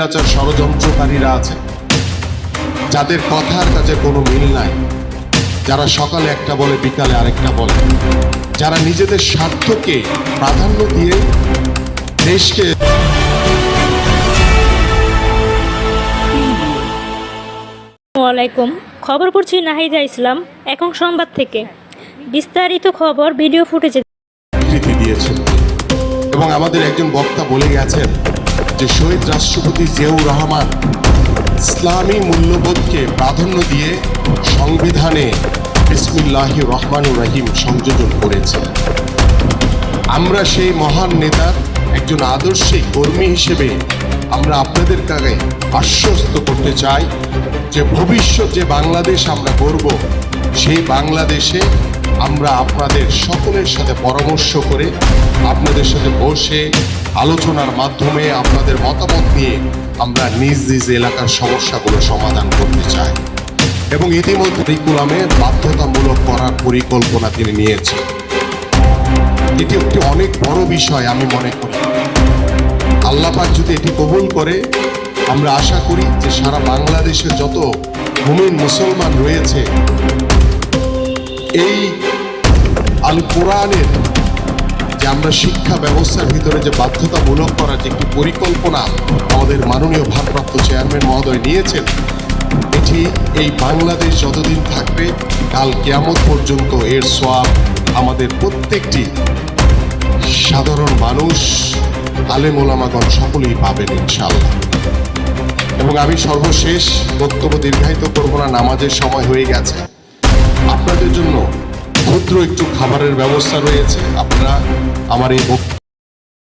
স্বৈরাচার ষড়যন্ত্রকারীরা আছে। যাদের কথার কাছে কোনো মিল নাই। যারা সকালে একটা বলে বিকালে আরেকটা বলে। যারা নিজেদের স্বার্থকে প্রাধান্য দিয়ে দেশকে আসসালামাইকুম খবর পড়ছি নাহিদা ইসলাম এখন সংবাদ থেকে। বিস্তারিত খবর ভিডিও ফুটেজে দিয়েছেন এবং আমাদের একজন বক্তা বলে গেছেন যে শহীদ রাষ্ট্রপতি জিয়াউর রহমান ইসলামী মূল্যবোধকে প্রাধান্য দিয়ে সংবিধানে বিসমিল্লাহ রহমানুর রহিম সংযোজন করেছেন আমরা সেই মহান নেতার একজন আদর্শিক কর্মী হিসেবে আমরা আপনাদের কাছে আশ্বস্ত করতে চাই যে ভবিষ্যৎ যে বাংলাদেশ আমরা করব সেই বাংলাদেশে আমরা আপনাদের সকলের সাথে পরামর্শ করে আপনাদের সাথে বসে আলোচনার মাধ্যমে আপনাদের মতামত নিয়ে আমরা নিজ নিজ এলাকার সমস্যাগুলো সমাধান করতে চাই। এবং ইতিমধ্যে কারিকুলামে বাধ্যতামূলক করার পরিকল্পনা তিনি নিয়েছেন। এটি একটি অনেক বড় বিষয় আমি মনে করি। আল্লাহ পাক যদি এটি কবুল করে, আমরা আশা করি যে সারা বাংলাদেশের যত মুমিন মুসলমান রয়েছে, এই আল কোরআনের যে আমরা শিক্ষা ব্যবস্থার ভিতরে যে বাধ্যতামূলক করার যে একটি পরিকল্পনা আমাদের মাননীয় ভারপ্রাপ্ত চেয়ারম্যান মহোদয় নিয়েছেন, এটি এই বাংলাদেশ যতদিন থাকবে, কাল কেয়ামত পর্যন্ত এর সোয়াব আমাদের প্রত্যেকটি সাধারণ মানুষ, আলেম ওলামাগণ সকলেই পাবেন ইনশাআল্লাহ। এবং আমি সর্বশেষ বক্তব্য দীর্ঘায়িত করব না, নামাজের সময় হয়ে গেছে। আপনাদের জন্য ক্ষুদ্র একটু খাবারের ব্যবস্থা রয়েছে। আপনারা আমার এই